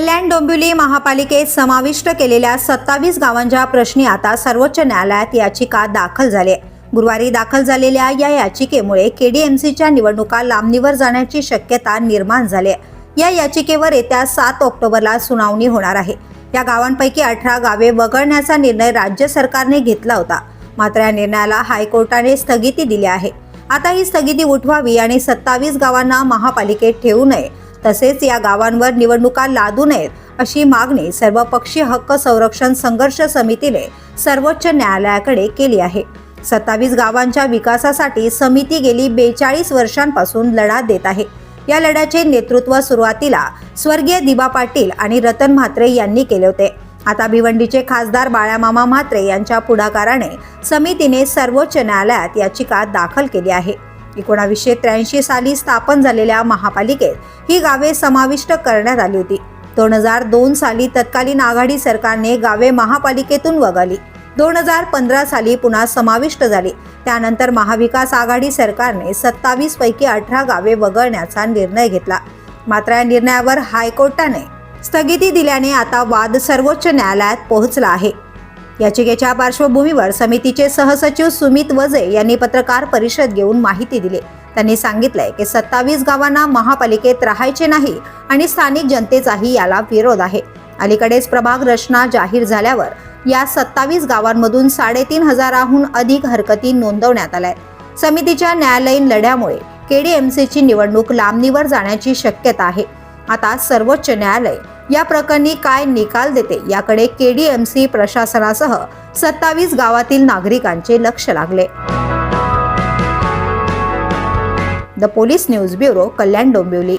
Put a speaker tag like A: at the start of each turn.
A: कल्याण डोंबिवली महापालिकेत समाविष्ट केलेल्या सत्तावीस गावांच्या प्रश्नी आता सर्वोच्च न्यायालयात याचिका दाखल झाली आहे. गुरुवारी दाखल झालेल्या या याचिकेमुळे केडीएमसीच्या निवडणुका लांबणीवर जाण्याची शक्यता निर्माण झाली आहे. या याचिकेवर येत्या सात ऑक्टोबरला सुनावणी होणार आहे या गावांपैकी अठरा गावे वगळण्याचा निर्णय राज्य सरकारने घेतला होता मात्र या निर्णयाला हायकोर्टाने स्थगिती दिली आहे आता ही स्थगिती उठवावी आणि सत्तावीस गावांना महापालिकेत ठेवू नये तसेच या गावांवर निवडणुका लादू नयेत अशी मागणी सर्वपक्षीय हक्क संरक्षण संघर्ष समितीने सर्वोच्च न्यायालयाकडे केली आहे. सत्तावीस गावांच्या विकासासाठी समिती गेली बेचाळीस वर्षांपासून लढा देत आहे. या लढ्याचे नेतृत्व सुरुवातीला स्वर्गीय दिबा पाटील आणि रतन म्हात्रे यांनी केले होते. आता भिवंडीचे खासदार बाळामामा म्हात्रे यांच्या पुढाकाराने समितीने सर्वोच्च न्यायालयात याचिका दाखल केली आहे. एकोणावीसशे त्र्याऐंशी साली स्थापन झालेल्या महापालिकेत ही गावे समाविष्ट करण्यात आली होती. दोन हजार दोन साली तत्कालीन आघाडी सरकारने गावे महापालिकेतून वगळली. दोन हजार पंधरा साली पुन्हा समाविष्ट झाली. त्यानंतर महाविकास आघाडी सरकारने सत्तावीस पैकी अठरा गावे वगळण्याचा निर्णय घेतला. मात्र या निर्णयावर हायकोर्टाने स्थगिती दिल्याने आता वाद सर्वोच्च न्यायालयात पोहोचला आहे. याचिकेच्या पार्श्वभूमीवर समितीचे सहसचिव सुमित वजे यांनी पत्रकार परिषद घेऊन माहिती दिली. त्यांनी सांगितलंय की सत्तावीस गावांना महापालिकेत राहायचे नाही आणि स्थानिक जनतेचाही याला विरोध आहे. अलीकडेच प्रभाग रचना जाहीर झाल्यावर या सत्तावीस गावांमधून साडेतीन हजाराहून अधिक हरकती नोंदवण्यात आल्या समितीच्या न्यायालयीन लढ्यामुळे केडीएमसीची निवडणूक लांबणीवर जाण्याची शक्यता आहे. आता सर्वोच्च न्यायालय या प्रकरणी काय निकाल देते याकडे केडीएमसी प्रशासनासह सत्तावीस गावातील नागरिकांचे लक्ष लागले. The police news bureau Kalyan Dombivli.